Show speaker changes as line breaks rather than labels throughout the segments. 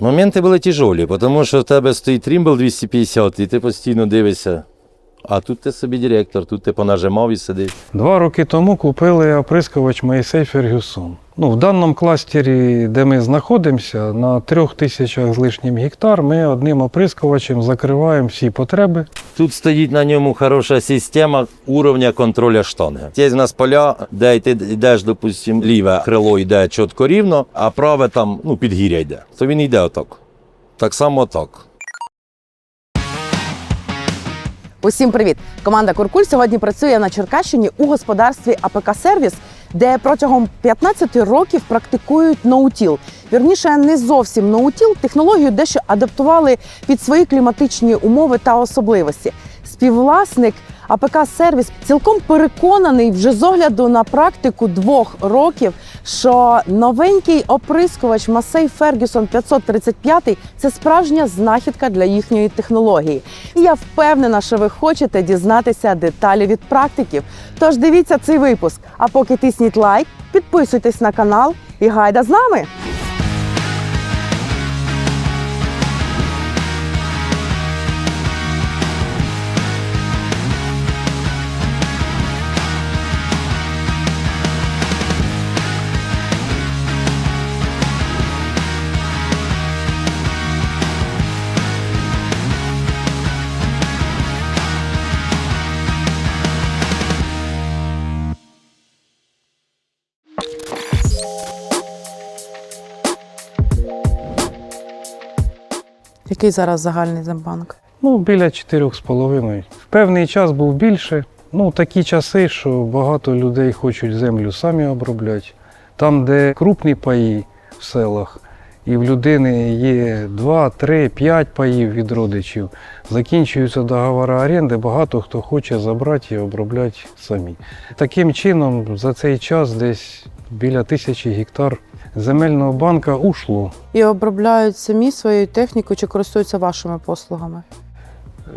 Моменти були тяжелі, тому що в тебе стоїть Трімбл 250, і ти постійно дивишся. А тут ти собі директор, тут ти понажимав і сидиш.
Два роки тому купили оприскувач Моїсей Фергюсон. Ну, в даному кластері, де ми знаходимося, на трьох тисячах з лишнім гектар, ми одним оприскувачем закриваємо всі потреби.
Тут стоїть на ньому хороша система уровня контролю штанги. Є в нас поля, де ти йдеш, допустим, ліве крило йде чітко рівно, а праве там ну, підгір'я йде. То він йде отак. Так само отак.
Усім привіт! Команда Куркуль сьогодні працює на Черкащині у господарстві АПК Сервіс, де протягом 15 років практикують ноутіл. Вірніше, не зовсім ноутіл, технологію дещо адаптували під свої кліматичні умови та особливості. Співвласник АПК Сервіс цілком переконаний вже з огляду на практику двох років, що новенький оприскувач Масей Фергюсон 535 це справжня знахідка для їхньої технології. І я впевнена, що ви хочете дізнатися деталі від практиків. Тож дивіться цей випуск. А поки тисніть лайк, підписуйтесь на канал і гайда з нами. Який зараз загальний замбанк?
Ну, біля 4,5. В певний час був більше. Ну, такі часи, що багато людей хочуть землю самі обробляти. Там, де крупні паї в селах, і в людини є 2, 3, 5 паїв від родичів, закінчуються договори оренди, багато хто хоче забрати і обробляти самі. Таким чином, за цей час десь біля тисячі гектар земельного банка ушло.
І обробляють самі своєю технікою чи користуються вашими послугами?
Е,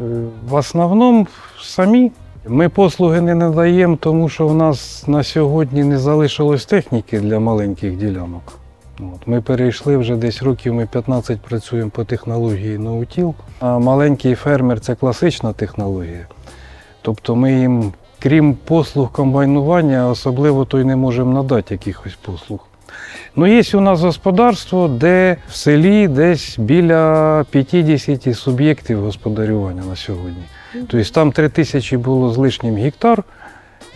В основному самі. Ми послуги не надаємо, тому що в нас на сьогодні не залишилось техніки для маленьких ділянок. От, ми перейшли вже десь років, ми 15 працюємо по технології ноутіл. А маленький фермер це класична технологія. Тобто ми їм, крім послуг комбайнування, особливо то й не можемо надати якихось послуг. Ну, є у нас господарство, де в селі десь біля 50 суб'єктів господарювання на сьогодні. Тобто там 3 тисячі було з лишнім гектар.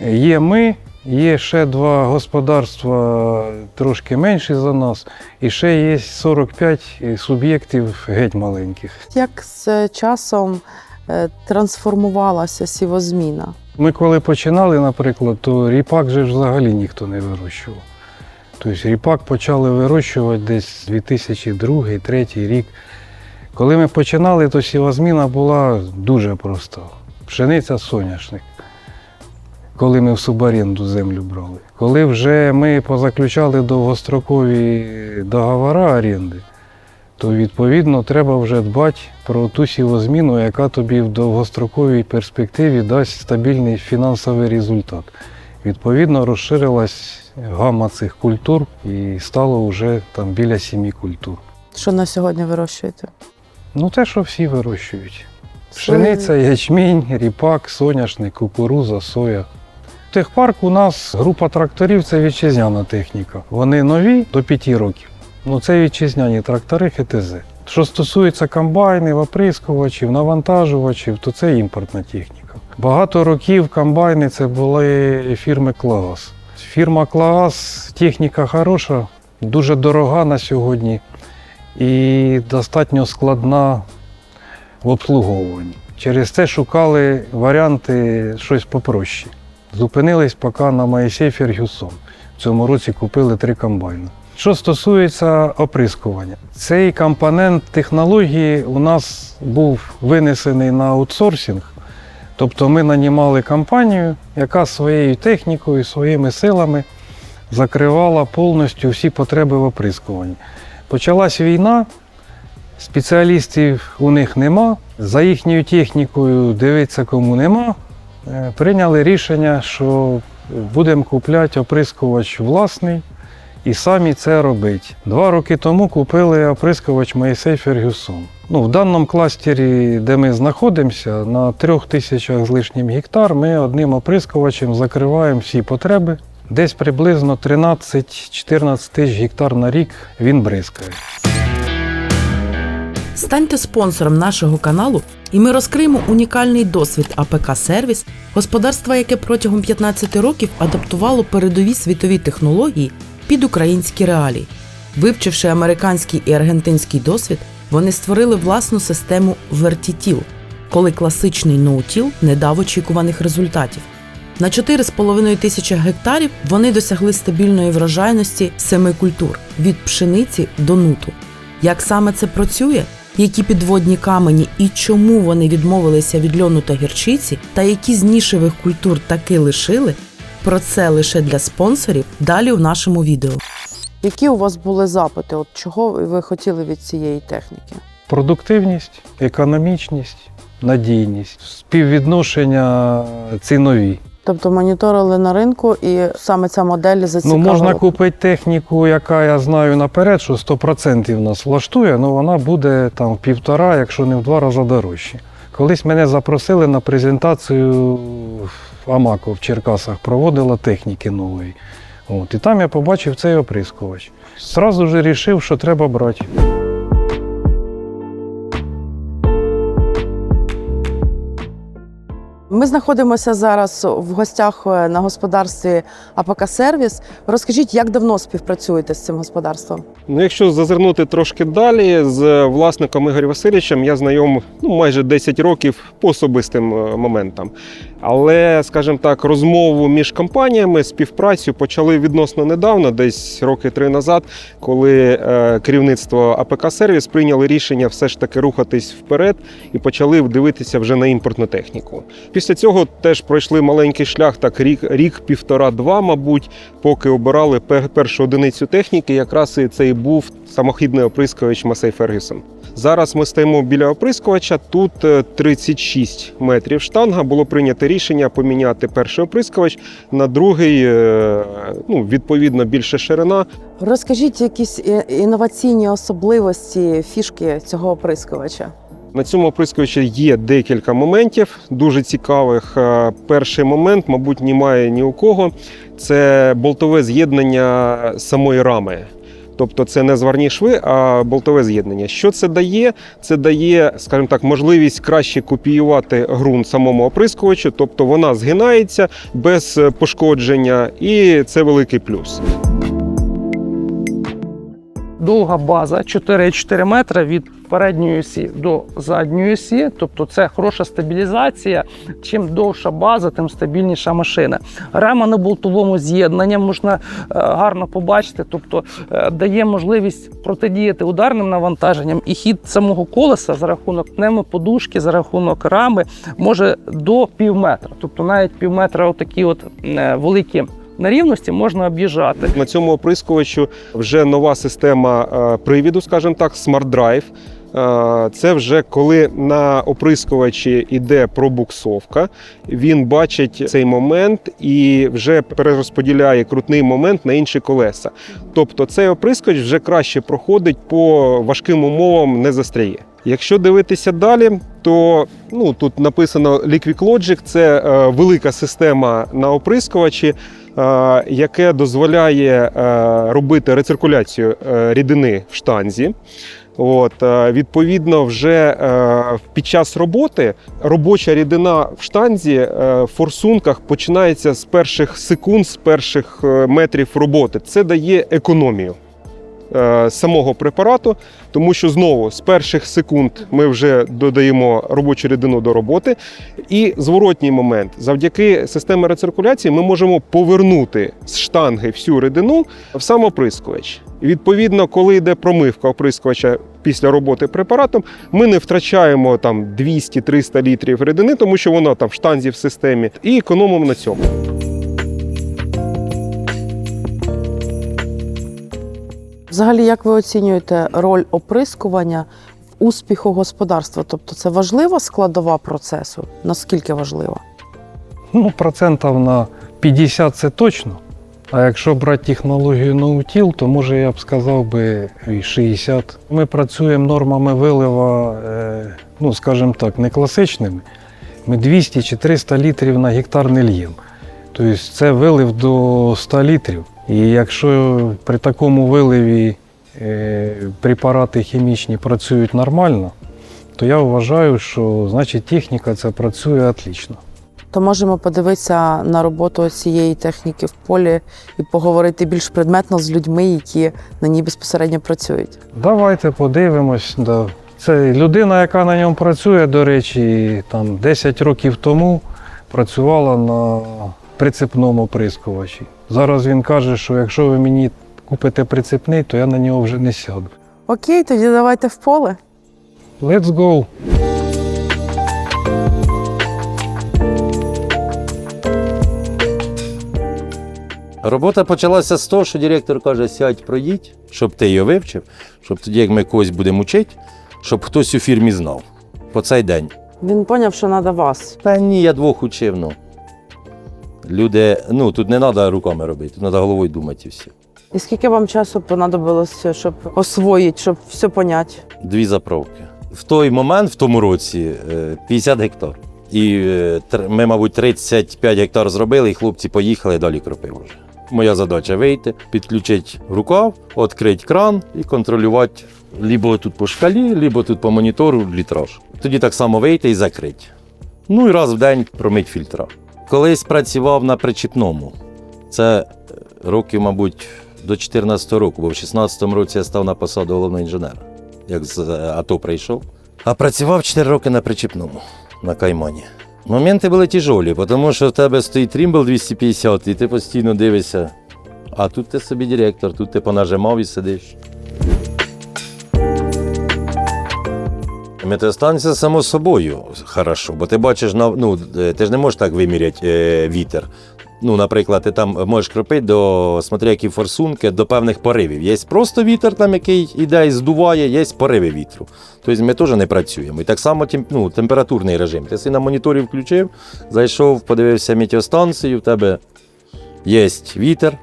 Є ми, є ще два господарства трошки менші за нас, і ще є 45 суб'єктів геть маленьких.
Як з часом е, трансформувалася сівозміна?
Ми коли починали, наприклад, то ріпак же взагалі ніхто не вирощував. Тобто ріпак почали вирощувати десь 2002-2003 рік. Коли ми починали, то сівозміна була дуже проста. Пшениця соняшник. Коли ми в субаренду землю брали. Коли вже ми позаключали довгострокові договори оренди, то відповідно треба вже дбати про ту сівозміну, яка тобі в довгостроковій перспективі дасть стабільний фінансовий результат. Відповідно, розширилась гама цих культур і стало вже там біля сімі культур.
Що на сьогодні вирощуєте?
Ну, те, що всі вирощують. Пшениця, ячмінь, ріпак, соняшник, кукуруза, соя. Техпарк у нас група тракторів це вітчизняна техніка. Вони нові до 5 років. Ну це вітчизняні трактори ХТЗ. Що стосується комбайнів, оприскувачів, навантажувачів, то це імпортна техніка. Багато років комбайни це були фірми Клаас. Фірма Клаас, техніка хороша, дуже дорога на сьогодні і достатньо складна в обслуговуванні. Через це шукали варіанти щось попроще. Зупинились поки на Моїсей Фергюсон. В цьому році купили три комбайни. Що стосується оприскування, цей компонент технології у нас був винесений на аутсорсинг. Тобто ми нанімали компанію, яка своєю технікою, своїми силами закривала повністю всі потреби в оприскуванні. Почалась війна, спеціалістів у них нема. За їхньою технікою дивитися кому нема. Е, Прийняли рішення, що будемо купляти оприскувач власний і самі це робити. Два роки тому купили оприскувач Моїсей Фергюсон. Ну, в даному кластері, де ми знаходимося, на трьох тисячах з лишнім гектар, ми одним оприскувачем закриваємо всі потреби. Десь приблизно 13-14 тисяч гектар на рік він бризкає.
Станьте спонсором нашого каналу, і ми розкриємо унікальний досвід АПК Сервіс, господарства, яке протягом 15 років адаптувало передові світові технології під українські реалії. Вивчивши американський і аргентинський досвід, вони створили власну систему вертітіл, коли класичний ноутіл не дав очікуваних результатів. На 4,5 тисячі гектарів вони досягли стабільної врожайності семи культур від пшениці до нуту. Як саме це працює? Які підводні камені і чому вони відмовилися від льону та гірчиці, та які з нішевих культур таки лишили? Про це лише для спонсорів далі у нашому відео. Які у вас були запити? От чого ви хотіли від цієї техніки?
Продуктивність, економічність, надійність, співвідношення цінові.
Тобто моніторили на ринку, і саме ця модель зацікавила?
Ну, можна купити техніку, яка я знаю наперед, що 100% нас влаштує, але вона буде там в півтора, якщо не в два рази дорожче. Колись мене запросили на презентацію в Амако в Черкасах, проводила техніки нової. От, і там я побачив цей оприскувач. Сразу ж вирішив, що треба брати.
Ми знаходимося зараз в гостях е, на господарстві АПК Сервіс. Розкажіть, як давно співпрацюєте з цим господарством?
Ну, якщо зазирнути трошки далі, з власником Ігорем Васильовичем я знайом ну, майже 10 років по особистим е, моментам. Але, скажімо так, розмову між компаніями, співпрацю почали відносно недавно, десь роки три назад, коли е, керівництво АПК Сервіс прийняло рішення все ж таки рухатись вперед і почали дивитися вже на імпортну техніку. Після цього теж пройшли маленький шлях, так рік, рік півтора-два, мабуть, поки обирали першу одиницю техніки, якраз і це і був самохідний оприскувач Масей Фергюсон. Зараз ми стоїмо біля оприскувача. Тут е, 36 метрів штанга. Було прийнято рішення поміняти перший оприскувач на другий, е, ну відповідно більше ширина.
Розкажіть якісь і- інноваційні особливості, фішки цього оприскувача.
На цьому оприскувачі є декілька моментів дуже цікавих. Е, Перший момент, мабуть, немає ні у кого. Це болтове з'єднання самої рами. Тобто це не зварні шви, а болтове з'єднання. Що це дає? Це дає, скажімо так, можливість краще копіювати ґрунт самому оприскувачу, тобто вона згинається без пошкодження, і це великий плюс.
довга база 4,4 метри від передньої осі до задньої осі. Тобто це хороша стабілізація. Чим довша база, тим стабільніша машина. Рама на болтовому з'єднанні можна е, гарно побачити, тобто е, дає можливість протидіяти ударним навантаженням і хід самого колеса за рахунок пневмоподушки, за рахунок рами може до пів метра. Тобто навіть пів метра отакі от е, великі нерівності можна об'їжджати.
На цьому оприскувачу вже нова система привіду, скажімо так, Smart Drive. Це вже коли на оприскувачі йде пробуксовка, він бачить цей момент і вже перерозподіляє крутний момент на інші колеса. Тобто цей оприскувач вже краще проходить по важким умовам, не застряє. Якщо дивитися далі, то ну, тут написано Liquic Logic, це е, велика система на оприскувачі, е, яке дозволяє е, робити рециркуляцію рідини в штанзі. От, е, відповідно, вже е, під час роботи робоча рідина в штанзі е, в форсунках починається з перших секунд, з перших метрів роботи. Це дає економію самого препарату, тому що знову з перших секунд ми вже додаємо робочу рідину до роботи. І зворотній момент, завдяки системі рециркуляції, ми можемо повернути з штанги всю рідину в сам оприскувач. Відповідно, коли йде промивка оприскувача після роботи препаратом, ми не втрачаємо там 200-300 літрів рідини, тому що вона там в штанзі в системі, і економимо на цьому.
Взагалі, як ви оцінюєте роль оприскування в успіху господарства? Тобто це важлива складова процесу? Наскільки важлива?
Ну, процентів на 50 це точно. А якщо брати технологію ноутіл, то може я б сказав би і 60. Ми працюємо нормами вилива, е, ну скажімо так, не класичними. Ми 200 чи 300 літрів на гектар не льємо. Тобто це вилив до 100 літрів. І якщо при такому виливі е, препарати хімічні працюють нормально, то я вважаю, що значить техніка ця працює отлично.
То можемо подивитися на роботу цієї техніки в полі і поговорити більш предметно з людьми, які на ній безпосередньо працюють.
Давайте подивимось. Да. Це людина, яка на ньому працює, до речі, там 10 років тому працювала на прицепному оприскувачі. Зараз він каже, що якщо ви мені купите прицепний, то я на нього вже не сяду.
Окей, тоді давайте в поле.
Let's go!
Робота почалася з того, що директор каже: сядь, проїдь, щоб ти його вивчив, щоб тоді, як ми когось будемо вчити, щоб хтось у фірмі знав. По цей день.
Він поняв, що треба вас.
Та ні, я двох учив. Ну. Люди, ну тут не треба руками робити, тут треба головою думати і все.
І скільки вам часу понадобилося, щоб освоїти, щоб все поняти?
Дві заправки. В той момент, в тому році, е, 50 гектар. І е, ми, мабуть, 35 гектар зробили, і хлопці поїхали далі кропив вже. Моя задача вийти, підключити рукав, відкрити кран і контролювати лібо тут по шкалі, лібо тут по монітору літраж. Тоді так само вийти і закрити. Ну і раз в день промить фільтра. Колись працював на причіпному. Це е, років, мабуть, до 14 року, бо в 16 році я став на посаду головного інженера, як з е, АТО прийшов. А працював 4 роки на причіпному на Каймані. Моменти були тяжолі, тому що в тебе стоїть трімбл 250, і ти постійно дивишся. А тут ти собі директор, тут ти понажимав і сидиш. Метеостанція само собою хорошо, бо ти бачиш, ну, е, ти ж не можеш так виміряти е, вітер. Ну, наприклад, ти там можеш кропити до смотря які форсунки, до певних поривів. Є просто вітер, там, який іде і здуває, є пориви вітру. Тобто ми теж не працюємо. І так само ну, температурний режим. Ти си на моніторі включив, зайшов, подивився метеостанцію, в тебе є вітер,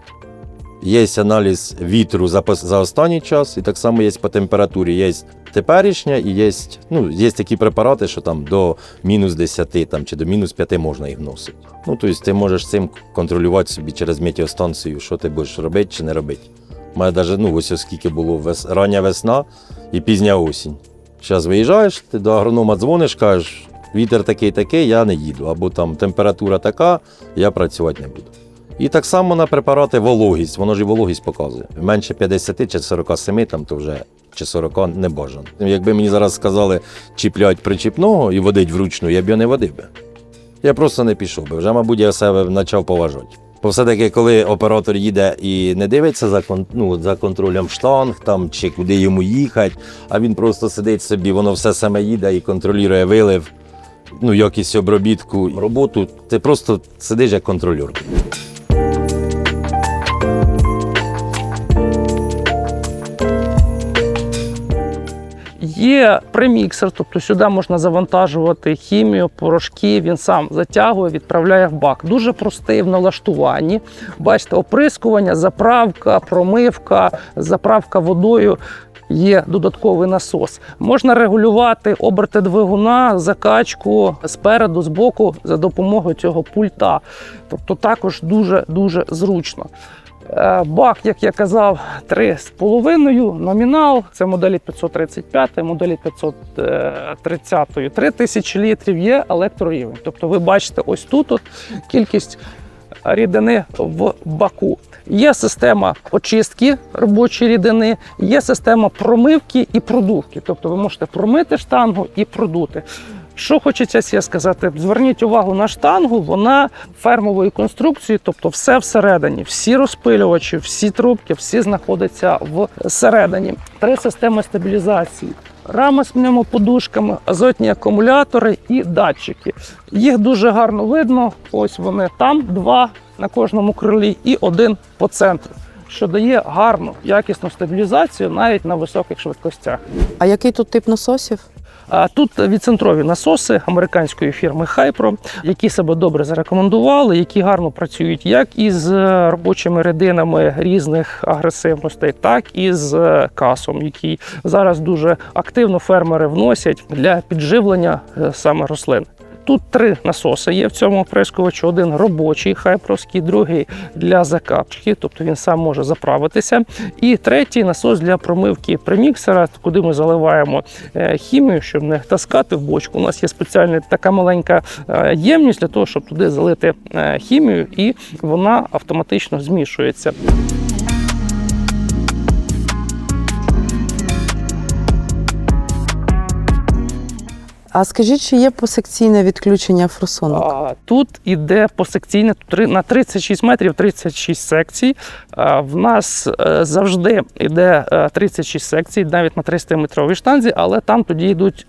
є аналіз вітру за, за останній час, і так само є по температурі. Є теперішня і є, ну, є такі препарати, що там до мінус 10 там, чи до мінус 5 можна їх вносити. Ну, тобто ти можеш цим контролювати собі через метеостанцію, що ти будеш робити чи не робити. У мене навіть, ну, ось скільки було вес... рання весна і пізня осінь. Зараз виїжджаєш, ти до агронома дзвониш, кажеш, вітер такий такий, я не їду. Або там температура така, я працювати не буду. І так само на препарати вологість, воно ж і вологість показує. Менше 50 чи 47, там то вже чи 40 не бажано. Якби мені зараз сказали чіплять причіпного і водить вручну, я б його не водив би. Я просто не пішов би. Вже, мабуть, я себе почав поважати. Бо все-таки, коли оператор їде і не дивиться за, ну, за контролем штанг там, чи куди йому їхати, а він просто сидить собі, воно все саме їде і контролює вилив, ну, якість обробітку, роботу, ти просто сидиш як контролер.
Є преміксер, тобто сюди можна завантажувати хімію, порошки. Він сам затягує, відправляє в бак. Дуже простий в налаштуванні. Бачите, оприскування, заправка, промивка, заправка водою. Є додатковий насос. Можна регулювати оберти двигуна, закачку спереду, збоку за допомогою цього пульта. Тобто також дуже дуже зручно. Е, Бак, як я казав, 3,5 номінал. Це моделі 535, моделі 530 3000 літрів є електрорівень. Тобто ви бачите ось тут от кількість рідини в баку. Є система очистки робочої рідини, є система промивки і продувки. Тобто ви можете промити штангу і продути. Що хочеться ще сказати, зверніть увагу на штангу, вона фермової конструкції, тобто все всередині, всі розпилювачі, всі трубки, всі знаходяться всередині. Три системи стабілізації. Рама з пневмоподушками, азотні акумулятори і датчики. Їх дуже гарно видно. Ось вони там, два на кожному крилі і один по центру, що дає гарну якісну стабілізацію навіть на високих швидкостях.
А який тут тип насосів?
А тут відцентрові насоси американської фірми Hypro, які себе добре зарекомендували, які гарно працюють як із е, робочими рідинами різних агресивностей, так і з е, касом, який зараз дуже активно фермери вносять для підживлення е, саме рослин. Тут три насоси є в цьому оприскувачі. Один робочий хайпровський, другий для закапки, тобто він сам може заправитися. І третій насос для промивки преміксера, куди ми заливаємо е, хімію, щоб не таскати в бочку. У нас є спеціальна така маленька е, ємність для того, щоб туди залити е, хімію, і вона автоматично змішується.
А скажіть, чи є посекційне відключення форсунок?
А, Тут іде посекційне на 36 метрів 36 секцій. А, В нас е, завжди йде е, 36 секцій, навіть на 300 метровій штанзі, але там тоді йдуть.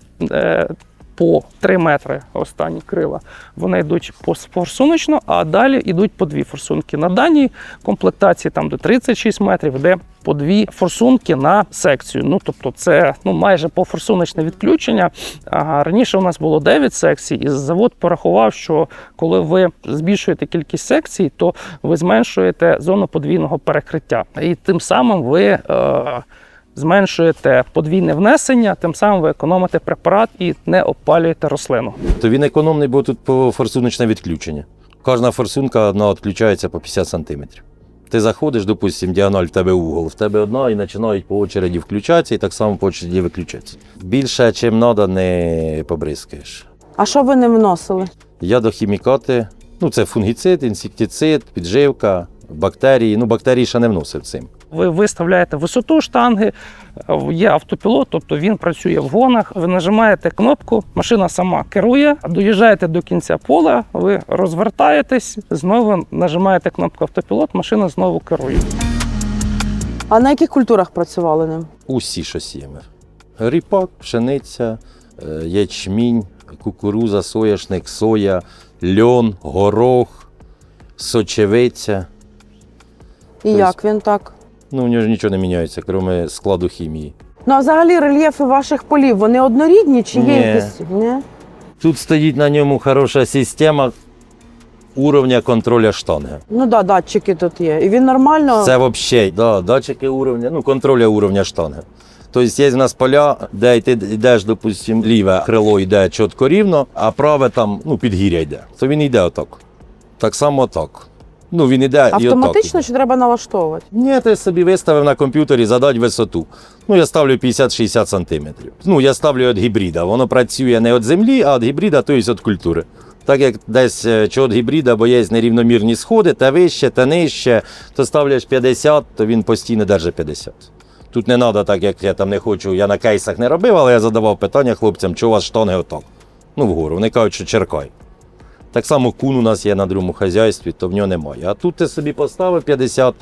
По 3 метри останні крила. Вони йдуть по форсуночно, а далі йдуть по дві форсунки. На даній комплектації, там де 36 метрів, йде по дві форсунки на секцію. Ну тобто, це ну майже пофорсуночне відключення. А раніше у нас було 9 секцій, і завод порахував, що коли ви збільшуєте кількість секцій, то ви зменшуєте зону подвійного перекриття. І тим самим ви е, зменшуєте подвійне внесення, тим самим ви економите препарат і не опалюєте рослину.
То він економний, бо тут по форсуночне відключення. Кожна форсунка одна відключається по 50 см. Ти заходиш, допустим, діагональ в тебе угол, в тебе одна і починають по очереді включатися, і так само по очереді виключатися. Більше, чим треба, не побризкаєш.
А що ви не вносили?
Ядохімікати, ну це фунгіцид, інсектицид, підживка, бактерії. Ну, бактерії ще не вносив цим.
Ви виставляєте висоту штанги, е, є автопілот, тобто він працює в гонах. Ви нажимаєте кнопку, машина сама керує, доїжджаєте до кінця поля, ви розвертаєтесь, знову нажимаєте кнопку автопілот, машина знову керує.
А на яких культурах працювали ним?
Усі, що. Ріпак, пшениця, е, ячмінь, кукуруза, соняшник, соя, льон, горох, сочевиця.
І
Тобто-
як він так?
Ну, у нього ж нічого не міняється, крім складу хімії.
Ну а взагалі рельєфи ваших полів вони однорідні чи є
Ні.
якісь? Ні.
Тут стоїть на ньому хороша система уровня контролю штанги.
Ну да, датчики тут є. І він нормально.
Це взагалі да, датчики уровня, ну, контроля уровня штанги. Тобто є в нас поля, де ти йдеш, допустим, ліве крило йде чітко рівно, а праве там ну, підгір'я йде. То він йде отак. Так само так. Ну, він йде і.
Автоматично чи треба налаштовувати?
Ні, ти собі виставив на комп'ютері, задать висоту. Ну, я ставлю 50-60 сантиметрів. Ну, я ставлю від гібрида. Воно працює не від землі, а від гібрида, тобто від культури. Так як десь е, чи від гібрида, бо є нерівномірні сходи, та вище, та нижче, то ставляш 50, то він постійно держить 50. Тут не треба, так як я там не хочу, я на кейсах не робив, але я задавав питання хлопцям, чого у вас штанги отак? Ну, вгору. Вони кажуть, що черкай. Так само кун у нас є на другому хазяйстві, то в нього немає. А тут ти собі поставив 50,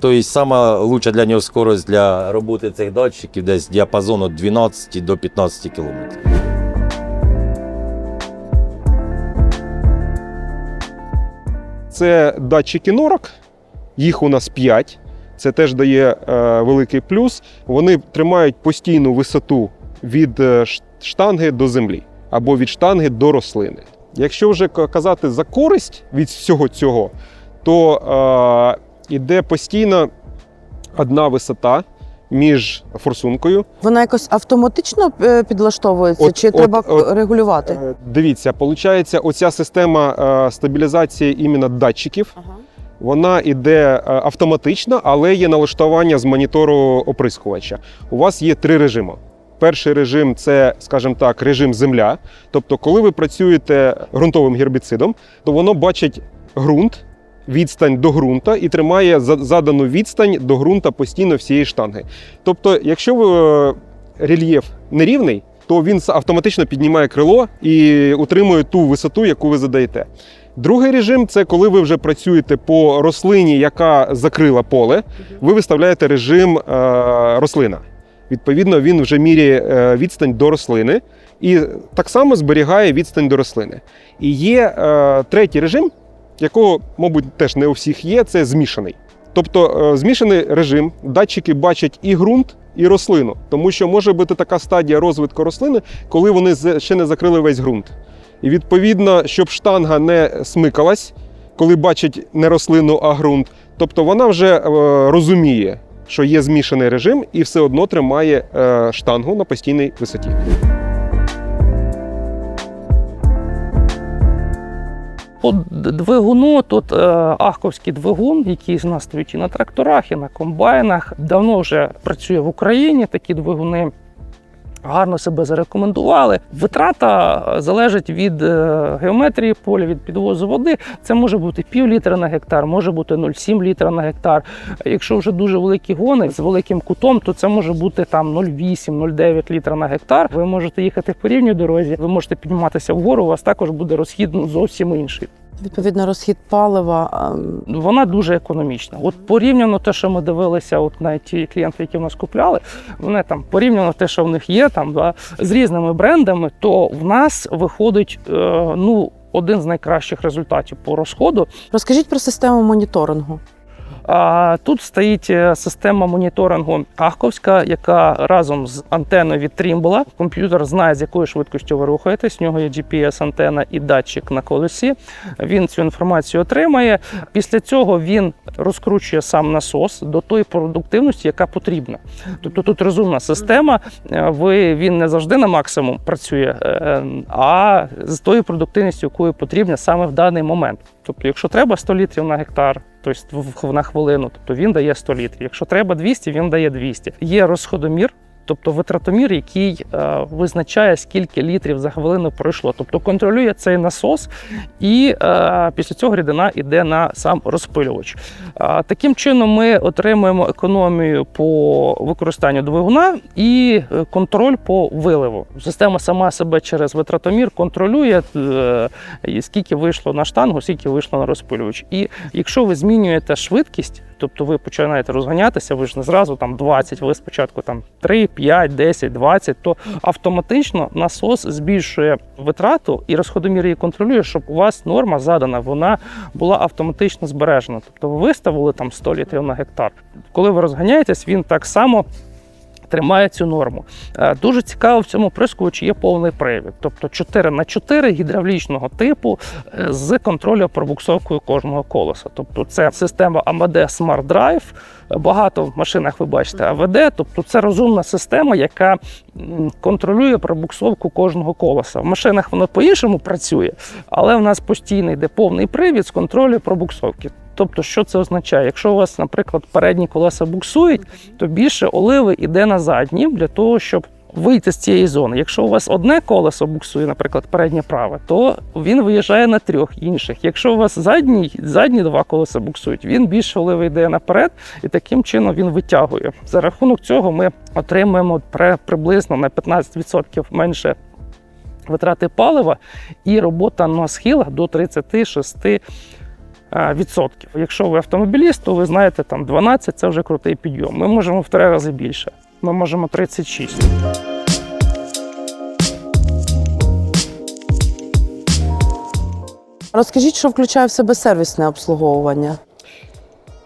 тобто сама лучша для нього скорость для роботи цих датчиків десь діапазон від 12 до 15 км.
Це датчики норок, їх у нас 5. Це теж дає е, великий плюс. Вони тримають постійну висоту від е, штанги до землі або від штанги до рослини. Якщо вже казати за користь від всього цього, то е, іде постійно одна висота між форсункою.
Вона якось автоматично е, підлаштовується,
От-
чи
от-
треба
от-
регулювати?
Е, Дивіться, виходить, оця система е, стабілізації іменно датчиків.
Ага.
Вона іде е, автоматично, але є налаштування з монітору оприскувача. У вас є три режими. Перший режим це, скажімо так, режим земля. Тобто, коли ви працюєте ґрунтовим гербіцидом, то воно бачить ґрунт, відстань до ґрунта і тримає задану відстань до ґрунта постійно всієї штанги. Тобто, якщо е, рельєф нерівний, то він автоматично піднімає крило і утримує ту висоту, яку ви задаєте. Другий режим це коли ви вже працюєте по рослині, яка закрила поле, ви виставляєте режим е, рослина. Відповідно, він вже міряє е, відстань до рослини і так само зберігає відстань до рослини. І є е, третій режим, якого, мабуть, теж не у всіх є, це змішаний. Тобто е, змішаний режим, датчики бачать і ґрунт, і рослину, тому що може бути така стадія розвитку рослини, коли вони ще не закрили весь ґрунт. І відповідно, щоб штанга не смикалась, коли бачить не рослину, а ґрунт, тобто вона вже е, розуміє, що є змішаний режим, і все одно тримає е, штангу на постійній висоті.
По двигуну тут е, ахковський двигун, який з і на тракторах, і на комбайнах. Давно вже працює в Україні. Такі двигуни гарно себе зарекомендували. Витрата е, залежить від е, геометрії поля, від підвозу води. Це може бути пів літра на гектар, може бути 0,7 літра на гектар. Якщо вже дуже великі гони з великим кутом, то це може бути там 0,8-0,9 літра на гектар. Ви можете їхати по рівній дорозі, ви можете підніматися вгору. У вас також буде розхід зовсім інший.
Відповідно, розхід палива. ем,
Вона дуже економічна. От порівняно те, що ми дивилися, от на ті клієнти, які в нас купляли, вони там порівняно те, що в них є, там да, з різними брендами, то в нас виходить е, ну. Один з найкращих результатів по розходу.
Розкажіть про систему моніторингу.
Тут стоїть е, система моніторингу Ахковська, яка разом з антеною від Trimble. Комп'ютер знає, з якою швидкістю ви рухаєтесь. В нього є GPS-антена і датчик на колесі. Він цю інформацію отримає. Після цього він розкручує сам насос до тої продуктивності, яка потрібна. Тобто тут розумна система. е, Ви він не завжди на максимум працює, е, а з тою продуктивністю, якою потрібна саме в даний момент. Тобто, якщо треба 100 літрів на гектар, тобто на хвилину, тобто він дає 100 літрів. Якщо треба 200, він дає 200. Є розходомір. Тобто витратомір, який е, визначає, скільки літрів за хвилину пройшло, тобто контролює цей насос, і е, після цього рідина йде на сам розпилювач. Е, таким чином, ми отримуємо економію по використанню двигуна і е, контроль по виливу. Система сама себе через витратомір контролює, е, скільки вийшло на штангу, скільки вийшло на розпилювач. І якщо ви змінюєте швидкість, тобто ви починаєте розганятися, ви ж не зразу там 20, ви спочатку там 3, 5, 10, 20, то автоматично насос збільшує витрату і розходомір її контролює, щоб у вас норма задана, вона була автоматично збережена. Тобто ви виставили там 100 літрів на гектар. Коли ви розганяєтесь, він так само. Тримає цю норму. Е, Дуже цікаво в цьому прискувачі є повний привід, тобто 4 на 4 гідравлічного типу е, з контролю пробуксовкою кожного колеса. Тобто це система AMD Smart Drive. Багато в машинах ви бачите АВД, тобто це розумна система, яка контролює пробуксовку кожного колеса. В машинах воно по-іншому працює, але в нас постійно йде повний привід з контролю пробуксовки. Тобто, що це означає? Якщо у вас, наприклад, передні колеса буксують, то більше оливи йде на задні для того, щоб вийти з цієї зони. Якщо у вас одне колесо буксує, наприклад, переднє праве, то він виїжджає на трьох інших. Якщо у вас задні, задні два колеса буксують, він більше оливи йде наперед, і таким чином він витягує. За рахунок цього ми отримуємо приблизно на 15% менше. Витрати палива і робота на схилах до 36 е, відсотків. Якщо ви автомобіліст, то ви знаєте, там 12 це вже крутий підйом. Ми можемо в три рази більше. Ми можемо 36.
Розкажіть, що включає в себе сервісне обслуговування.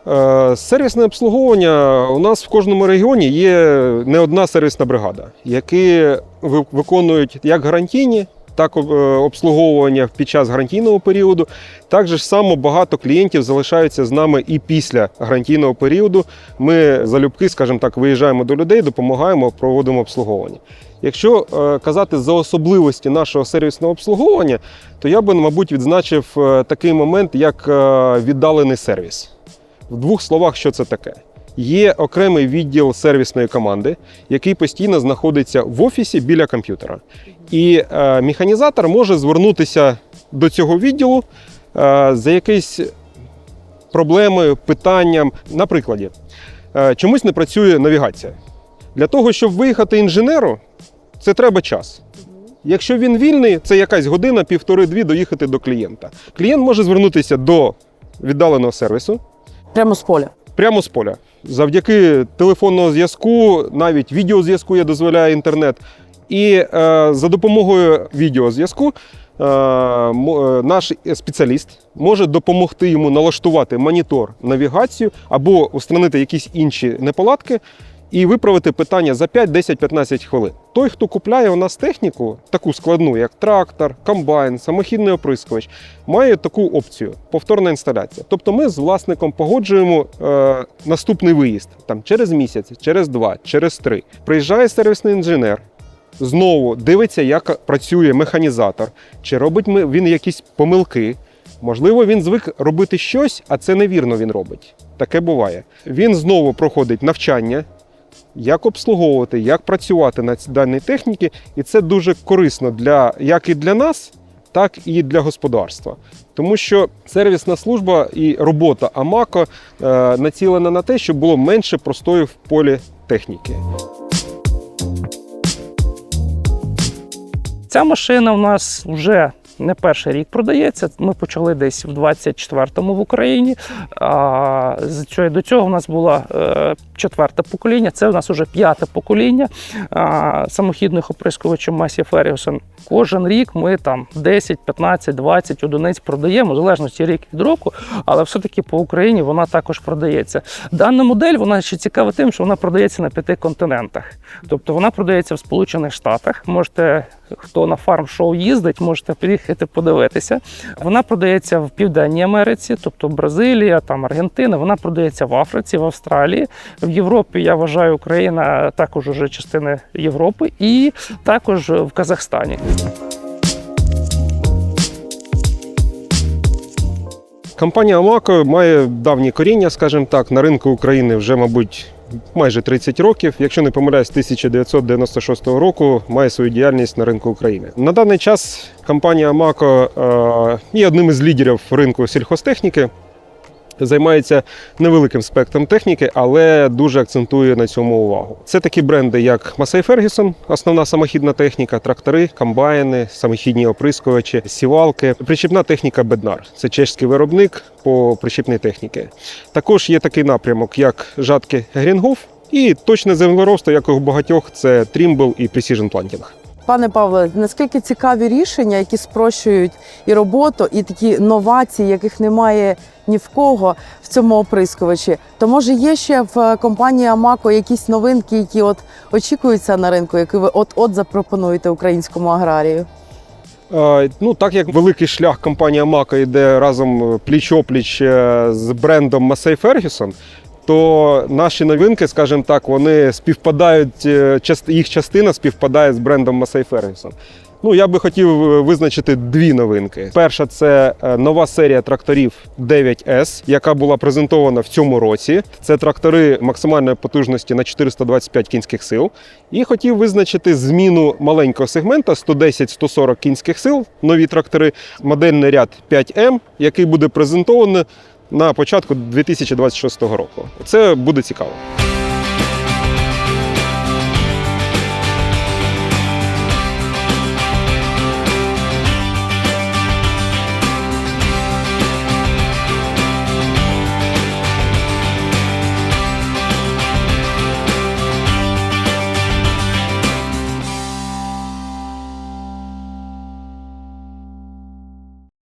Е, Сервісне обслуговування у нас в кожному регіоні є не одна сервісна бригада, які ви- виконують як гарантійні, так е, обслуговування під час гарантійного періоду. Також ж само багато клієнтів залишаються з нами і після гарантійного періоду. Ми залюбки, скажімо так, виїжджаємо до людей, допомагаємо, проводимо обслуговування. Якщо е, казати за особливості нашого сервісного обслуговування, то я би, мабуть, відзначив е, такий момент, як віддалений сервіс. В двох словах, що це таке? Є окремий відділ сервісної команди, який постійно знаходиться в офісі біля комп'ютера. І е, механізатор може звернутися до цього відділу е, за якоюсь проблемою, питанням. На прикладі, е, чомусь не працює навігація. Для того, щоб виїхати інженеру, це треба час. Якщо він вільний, це якась година, півтори-дві доїхати до клієнта. Клієнт може звернутися до віддаленого сервісу,
Прямо з поля.
прямо з поля. Завдяки телефонного зв'язку, навіть відеозв'язку я дозволяю інтернет. І е, за допомогою відеозв'язку е, е, наш спеціаліст може допомогти йому налаштувати монітор, навігацію або устранити якісь інші неполадки і виправити питання за 5, 10, 15 хвилин. Той, хто купляє у нас техніку, таку складну, як трактор, комбайн, самохідний оприскувач, має таку опцію повторна інсталяція. Тобто ми з власником погоджуємо е, наступний виїзд там через місяць, через два, через три. Приїжджає сервісний інженер. Знову дивиться, як працює механізатор, чи робить він якісь помилки. Можливо, він звик робити щось, а це невірно він робить. Таке буває. Він знову проходить навчання, як обслуговувати, як працювати на даній техніці, і це дуже корисно для як і для нас, так і для господарства. Тому що сервісна служба і робота Амако е, націлена на те, щоб було менше простою в полі техніки.
Ця машина у нас вже не перший рік продається. Ми почали десь в 24-му в Україні. А з до цього у нас було е, четверте покоління. Це у нас вже п'яте покоління самохідних оприскувачів Масі Фергюсон. Кожен рік ми там 10, 15, 20 одиниць продаємо, в залежності рік від року, але все-таки по Україні вона також продається. Дана модель вона ще цікава тим, що вона продається на п'яти континентах. Тобто вона продається в Сполучених Штатах. Можете, хто на фарм-шоу їздить, можете приїхати подивитися. Вона продається в Південній Америці, тобто Бразилія, там Аргентина. Вона продається в Африці, в Австралії. В Європі я вважаю, Україна також уже частина Європи, і також в Казахстані.
Компанія Амако має давні коріння, скажімо так, на ринку України вже, мабуть, майже 30 років. Якщо не помиляюсь, з 1996 року має свою діяльність на ринку України. На даний час компанія Амако е, є одним із лідерів ринку сільхозтехніки. Займається невеликим спектром техніки, але дуже акцентує на цьому увагу. Це такі бренди, як Massey Ferguson, основна самохідна техніка, трактори, комбайни, самохідні оприскувачі, сівалки, причіпна техніка Беднар. Це чеський виробник по причіпній техніці. Також є такий напрямок, як жатки Грінгоф, і точне землеробство, як у багатьох, це Trimble і Precision Planting.
Пане Павле, наскільки цікаві рішення, які спрощують і роботу, і такі новації, яких немає ні в кого в цьому оприскувачі. То може є ще в компанії Амако якісь новинки, які от очікуються на ринку, які ви от-от запропонуєте українському аграрію?
Ну, так як великий шлях компанія Мака йде разом пліч-опліч е, з брендом Massey Ferguson, то наші новинки, скажімо так, вони співпадають, е, їх частина співпадає з брендом Massey Ferguson. Ну, я би хотів е, визначити дві новинки. Перша це е, нова серія тракторів 9S, яка була презентована в цьому році. Це трактори максимальної потужності на 425 кінських сил. І хотів визначити зміну маленького сегмента 110-140 кінських сил, нові трактори, модельний ряд 5М, який буде презентований на початку 2026 року. Це буде цікаво.